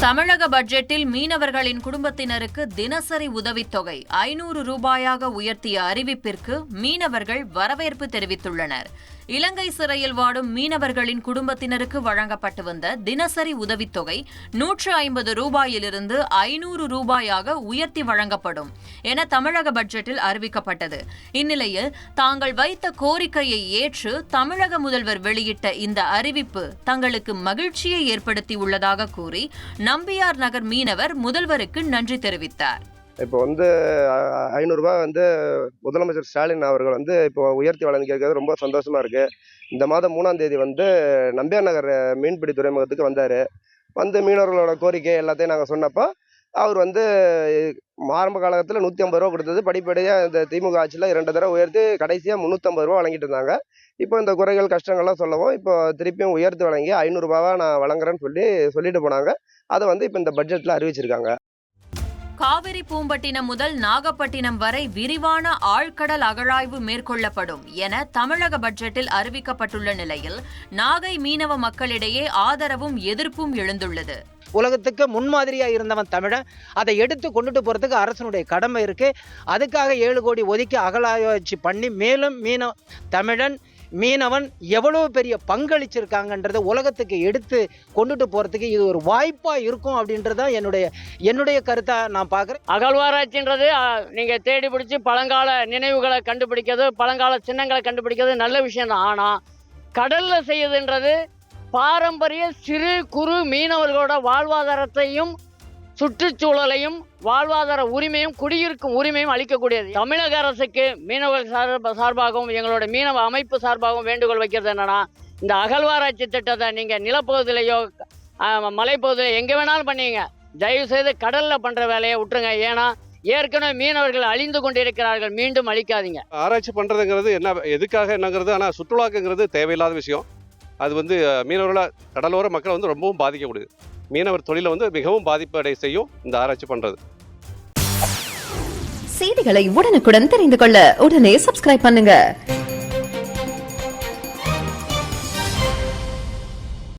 தமிழக பட்ஜெட்டில் மீனவர்களின் குடும்பத்தினருக்கு தினசரி உதவித்தொகை ஐநூறு ரூபாயாக உயர்த்திய அறிவிப்பிற்கு மீனவர்கள் வரவேற்பு தெரிவித்துள்ளனர். இலங்கை சிறையில் வாடும் மீனவர்களின் குடும்பத்தினருக்கு வழங்கப்பட்டு வந்த தினசரி உதவித்தொகை நூற்று ஐம்பது ரூபாயிலிருந்து ஐநூறு ரூபாயாக உயர்த்தி வழங்கப்படும். என தமிழக பட்ஜெட்டில் அறிவிக்கப்பட்டது. இந்நிலையில் தாங்கள் வைத்த கோரிக்கையை ஏற்று தமிழக முதல்வர் வெளியிட்ட இந்த அறிவிப்பு தங்களுக்கு மகிழ்ச்சியை ஏற்படுத்தியுள்ளதாக கூறி நம்பியார் நகர் மீனவர் முதல்வருக்கு நன்றி தெரிவித்தார். இப்போ வந்து ஐநூறுரூவா வந்து முதலமைச்சர் ஸ்டாலின் அவர்கள் வந்து இப்போ உயர்த்தி வழங்கியிருக்கிறது ரொம்ப சந்தோஷமாக இருக்குது இந்த மாதம் மூணாம் தேதி வந்து நம்பியார் நகர் மீன்பிடி துறைமுகத்துக்கு வந்தார். வந்து மீனவர்களோட கோரிக்கை எல்லாத்தையும் நாங்கள் சொன்னப்போ அவர் வந்து ஆரம்ப காலத்தில் நூற்றி ஐம்பது ரூபா கொடுத்தது. படிப்படியாக இந்த திமுக ஆட்சியில் இரண்டு தடவை உயர்த்தி கடைசியாக முந்நூற்றம்பது ரூபா வழங்கிட்டு இருந்தாங்க இப்போ இந்த குறைகள் கஷ்டங்கள்லாம் சொல்லவும் இப்போ திருப்பியும் உயர்த்தி வழங்கி ஐநூறுரூபாவா நான் வழங்குறேன்னு சொல்லி சொல்லிட்டு போனாங்க. அதை வந்து இப்போ இந்த பட்ஜெட்டில் அறிவிச்சிருக்காங்க. காவிரி பூம்பட்டினம் முதல் நாகப்பட்டினம் வரை விரிவான ஆழ்கடல் அகழாய்வு மேற்கொள்ளப்படும் என தமிழக பட்ஜெட்டில் அறிவிக்கப்பட்டுள்ள நிலையில் நாகை மீனவ மக்களிடையே ஆதரவும் எதிர்ப்பும் எழுந்துள்ளது. உலகத்துக்கு முன்மாதிரியாக இருந்தவன் தமிழன். அதை எடுத்து கொண்டுட்டு போகிறதுக்கு அரசனுடைய கடமை இருக்குது அதுக்காக ஏழு கோடி ஒதுக்கி அகலாய்ச்சி பண்ணி மேலும் மீன தமிழன் மீனவன் எவ்வளோ பெரிய பங்களிச்சிருக்காங்கன்றதை உலகத்துக்கு எடுத்து கொண்டுட்டு போகிறதுக்கு இது ஒரு வாய்ப்பாக இருக்கும் அப்படின்றத என்னுடைய என்னுடைய கருத்தாக நான் பார்க்குறேன் அகழ்வாராய்ச்சின்றது நீங்கள் தேடி பிடிச்சி பழங்கால நினைவுகளை கண்டுபிடிக்கிறது பழங்கால சின்னங்களை கண்டுபிடிக்கிறது நல்ல விஷயம் தான் ஆனால் கடலில் செய்யுதுன்றது பாரம்பரிய சிறு குறு மீனவர்களோட வாழ்வாதாரத்தையும் சுற்றுச்சூழலையும் வாழ்வாதார உரிமையும் குடியிருக்கும் உரிமையும் அளிக்கக்கூடியது. தமிழக அரசுக்கு மீனவர்கள் சார்ப சார்பாகவும் எங்களோட மீனவ அமைப்பு சார்பாகவும் வேண்டுகோள் வைக்கிறது என்னன்னா இந்த அகழ்வாராய்ச்சி திட்டத்தை நீங்க நிலப்பகுதியிலையோ ஆ, எங்கே எங்க வேணாலும் பண்ணீங்க. தயவு செய்து கடல்ல பண்ற வேலையை விட்டுருங்க. ஏன்னா ஏற்கனவே மீனவர்கள் அழிந்து கொண்டிருக்கிறார்கள். மீண்டும் அழிக்காதீங்க. ஆராய்ச்சி பண்ணுறதுங்கிறது என்ன எதுக்காக என்னங்கிறது ஆனால் சுற்றுலாக்குங்கிறது தேவையில்லாத விஷயம். அது வந்து அஹ், மீனவர்கள கடலோர மக்களை வந்து ரொம்பவும் பாதிக்கக்கூடியது. மீனவர் தொழிலை வந்து மிகவும் பாதிப்படை செய்யும் இந்த ஆராய்ச்சி பண்ணுறது செய்திகளை உடனுக்குடன் தெரிந்து கொள்ள உடனே சப்ஸ்கிரைப் பண்ணுங்க.